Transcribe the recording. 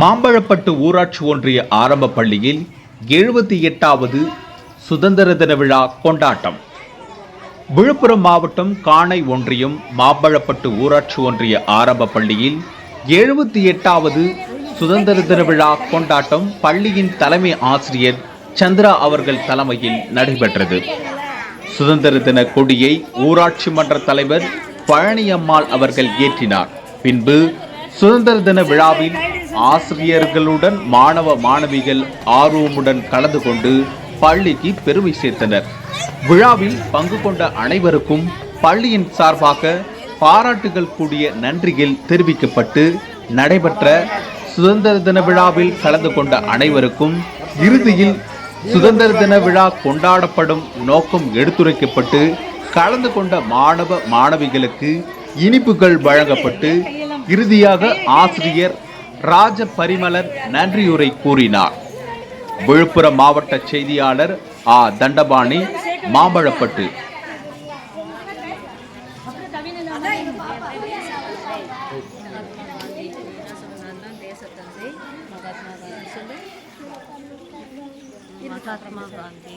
மாம்பழப்பட்டு ஊராட்சி ஒன்றிய ஆரம்ப பள்ளியில் எழுபத்தி எட்டாவது சுதந்திர தின விழா கொண்டாட்டம். விழுப்புரம் மாவட்டம் காணை ஒன்றியம் மாம்பழப்பட்டு ஊராட்சி ஒன்றிய ஆரம்ப பள்ளியில் எழுபத்தி எட்டாவது சுதந்திர தின விழா கொண்டாட்டம் பள்ளியின் தலைமை ஆசிரியர் சந்திரா அவர்கள் தலைமையில் நடைபெற்றது. சுதந்திர தின கொடியை ஊராட்சி மன்ற தலைவர் பழனியம்மாள் அவர்கள் ஏற்றினார். பின்பு சுதந்திர தின விழாவில் ஆசிரியர்களுடன் மாணவ மாணவிகள் ஆர்வமுடன் கலந்து கொண்டு பள்ளிக்கு பெருமை சேர்த்தனர். விழாவில் பங்கு கொண்ட அனைவருக்கும் பள்ளியின் சார்பாக பாராட்டுகள் கூடிய நன்றிகள் தெரிவிக்கப்பட்டு நடைபெற்ற சுதந்திர தின விழாவில் கலந்து கொண்ட அனைவருக்கும் இறுதியில் சுதந்திர தின விழா கொண்டாடப்படும் நோக்கம் எடுத்துரைக்கப்பட்டு கலந்து கொண்ட மாணவ மாணவிகளுக்கு இனிப்புகள் வழங்கப்பட்டு இறுதியாக ஆசிரியர் ராஜ பரிமலர் நன்றியுரை கூறினார். விழுப்புரம் மாவட்ட செய்தியாளர் ஆ. தண்டபாணி மாம்பழப்பட்டு. மகாத்மா காந்தி